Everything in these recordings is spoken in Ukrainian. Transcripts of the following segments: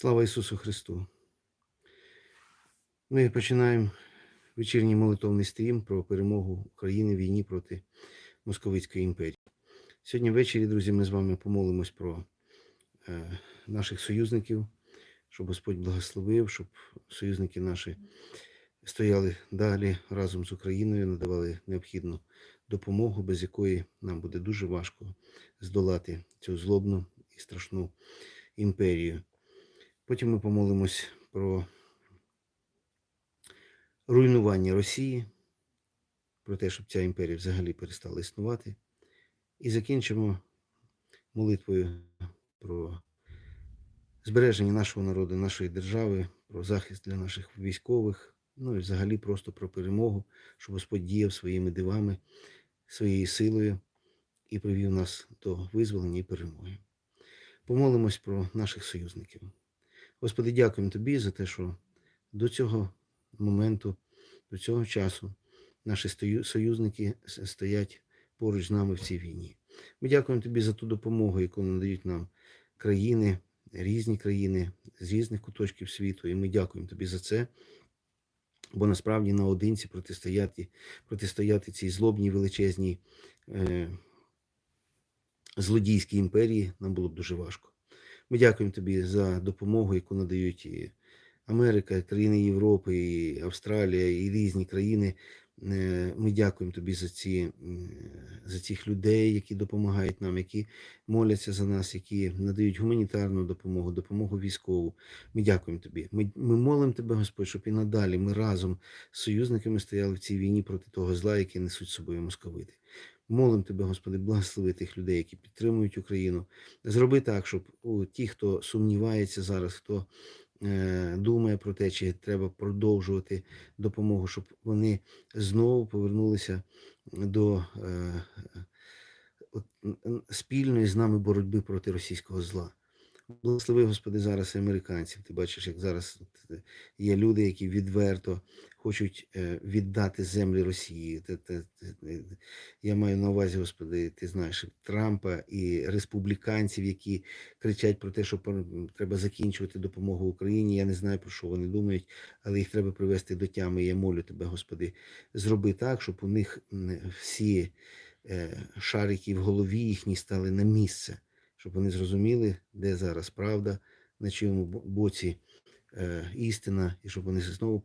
Слава Ісусу Христу! Ми починаємо вечірній молитовний стрім про перемогу України в війні проти Московицької імперії. Сьогодні ввечері, друзі, ми з вами помолимось про е, наших союзників, щоб Господь благословив, щоб союзники наші стояли далі разом з Україною, надавали необхідну допомогу, без якої нам буде дуже важко здолати цю злобну і страшну імперію. Потім ми помолимось про руйнування Росії, про те, щоб ця імперія взагалі перестала існувати. І закінчимо молитвою про збереження нашого народу, нашої держави, про захист для наших військових, ну і взагалі просто про перемогу, щоб Господь діяв своїми дивами, своєю силою і привів нас до визволення і перемоги. Помолимось про наших союзників. Господи, дякуємо Тобі за те, що до цього моменту, до цього часу наші союзники стоять поруч з нами в цій війні. Ми дякуємо Тобі за ту допомогу, яку надають нам країни, різні країни з різних куточків світу. І ми дякуємо Тобі за це. Бо насправді наодинці протистояти, протистояти цій злобній величезній е, злодійській імперії нам було б дуже важко. Ми дякуємо тобі за допомогу, яку надають і Америка, і країни Європи, і Австралія, і різні країни. Е, Ми дякуємо тобі за ці за цих людей, які допомагають нам, які моляться за нас, які надають гуманітарну допомогу, допомогу військову. Ми дякуємо тобі. Ми, ми молимо тебе, Господь, щоб і надалі ми разом з союзниками стояли в цій війні проти того зла, яке несуть собою московити. Молим тебе, Господи, благослови тих людей, які підтримують Україну. Зроби так, щоб ті, хто сумнівається зараз, хто е, думає про те, чи треба продовжувати допомогу, щоб вони знову повернулися до е, от, спільної з нами боротьби проти російського зла. Благослови, Господи, зараз американців. Ти бачиш, як зараз е, є люди, які відверто хочуть е, віддати землі Росії. Я маю на увазі, Господи, ти знаєш, Трампа і республіканців, які кричать про те, що треба закінчувати допомогу Україні. Я не знаю, про що вони думають, але їх треба привести до тями. Я молю тебе, Господи, зроби так, щоб у них всі е, шарики в голові їхні стали на місце, щоб вони зрозуміли, де зараз правда, на чому боці істина, і щоб вони знову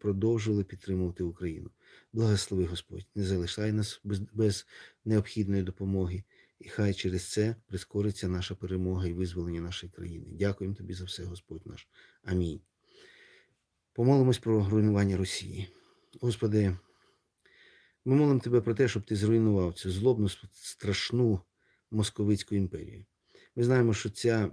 продовжили підтримувати Україну. Благослови Господь, не залишай нас без, без необхідної допомоги, і хай через це прискориться наша перемога і визволення нашої країни. Дякуємо тобі за все, Господь наш. Амінь. Помолимось про руйнування Росії. Господи, ми молимо тебе про те, щоб ти зруйнував цю злобну, страшну московицьку імперію. Ми знаємо, що ця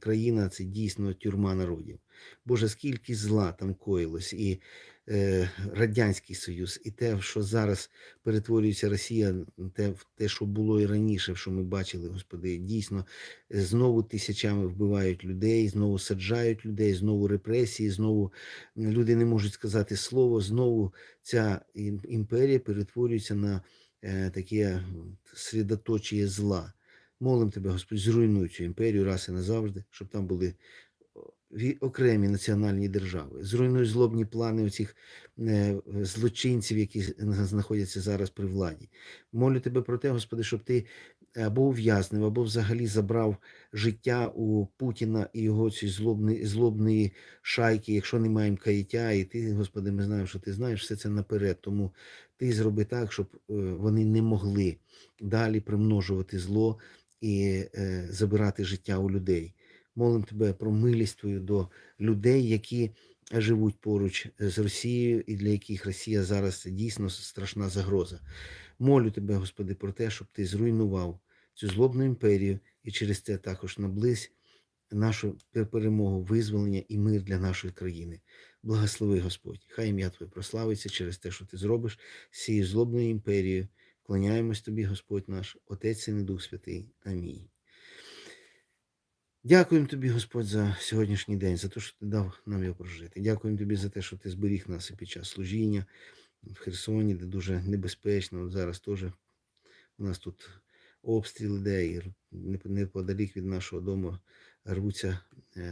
країна це дійсно тюрма народів. Боже, скільки зла там коїлось, і е, Радянський Союз, і те, що зараз перетворюється Росія, те, те, що було і раніше, що ми бачили, Господи, дійсно е, знову тисячами вбивають людей, знову саджають людей, знову репресії, знову люди не можуть сказати слово, знову ця імперія перетворюється на е, таке м, зла. Молим тебе, Господь, зруйнуй цю імперію раз і назавжди, щоб там були окремі національні держави. Зруйнуй злобні плани оцих е, злочинців, які знаходяться зараз при владі. Молю тебе про те, Господи, щоб ти або ув'язнив, або взагалі забрав життя у Путіна і його цієї злобної, злобної шайки, якщо не маємо каяття, і ти, Господи, ми знаємо, що ти знаєш все це наперед. Тому ти зроби так, щоб е, вони не могли далі примножувати зло і е, забирати життя у людей. Молим тебе про милість твою до людей, які живуть поруч з Росією, і для яких Росія зараз дійсно страшна загроза. Молю тебе, Господи, про те, щоб ти зруйнував цю злобну імперію і через це також наблизь нашу перемогу, визволення і мир для нашої країни. Благослови Господь. Хай ім'я Твоє прославиться через те, що ти зробиш з цією злобною імперією. Клоняємось тобі, Господь наш, Отець і Дух Святий. Амінь. Дякуємо тобі, Господь, за сьогоднішній день, за те, що ти дав нам його прожити. Дякуємо тобі за те, що ти зберіг нас і під час служіння в Херсоні, де дуже небезпечно. От зараз теж у нас тут обстріл іде, неподалік від нашого дому рвуться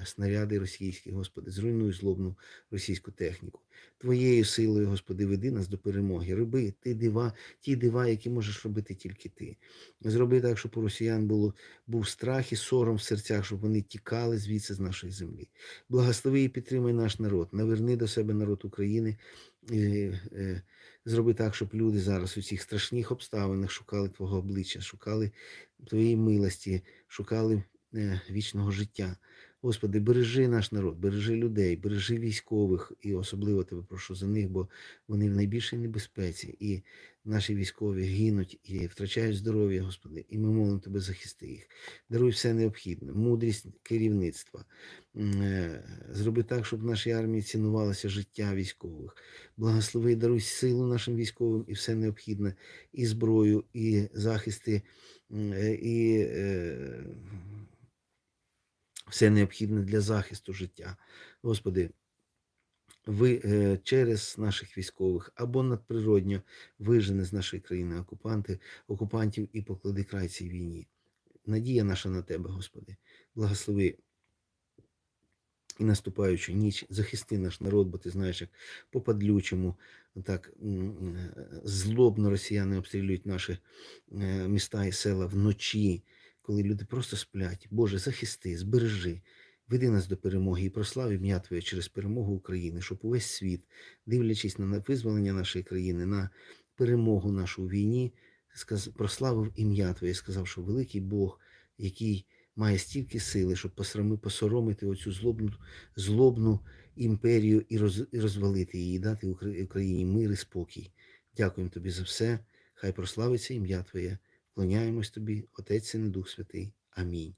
снаряди російські, Господи, зруйнуй злобну російську техніку. Твоєю силою, Господи, веди нас до перемоги. Роби ти дива, ті дива, які можеш робити тільки ти. Зроби так, щоб у росіян було, був страх і сором в серцях, щоб вони тікали звідси з нашої землі. Благослови і підтримай наш народ, наверни до себе народ України. Е, зроби так, щоб люди зараз у цих страшних обставинах шукали Твого обличчя, шукали Твоєї милості, шукали е, вічного життя. Господи, бережи наш народ, бережи людей, бережи військових, і особливо тебе прошу за них, бо вони в найбільшій небезпеці. І наші військові гинуть і втрачають здоров'я, Господи, і ми молимо Тебе захисти їх. Даруй все необхідне, мудрість керівництва. Е, Зроби так, щоб в нашій армії цінувалося життя військових. Благослови даруй силу нашим військовим і все необхідне, і зброю, і захисти, е, і е, все необхідне для захисту життя. Господи, ви е, через наших військових або надприродньо вижени з нашої країни окупанти, окупантів і поклади край цій війні. Надія наша на Тебе, Господи, благослови і наступаючу ніч, захисти наш народ, бо ти знаєш, як по падлючому, так е, злобно росіяни обстрілюють наші е, міста і села вночі, коли люди просто сплять. Боже, захисти, збережи. Веди нас до перемоги і прослав ім'я Твоє через перемогу України, щоб увесь світ, дивлячись на визволення нашої країни, на перемогу нашу у війні, прославив ім'я Твоє, сказав, що великий Бог, який має стільки сили, щоб посоромити оцю злобну, злобну імперію і, і розвалити її, і дати Україні мир і спокій. Дякуємо тобі за все. Хай прославиться ім'я Твоє. Вклоняємось тобі, Отець і Дух Святий. Амінь.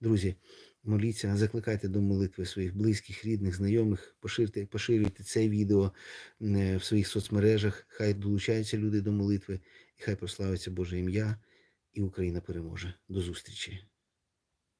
Друзі, моліться, закликайте до молитви своїх близьких, рідних, знайомих, поширте, поширюйте це відео е, в своїх соцмережах. Хай долучаються люди до молитви, і хай прославиться Боже ім'я, і Україна переможе. До зустрічі.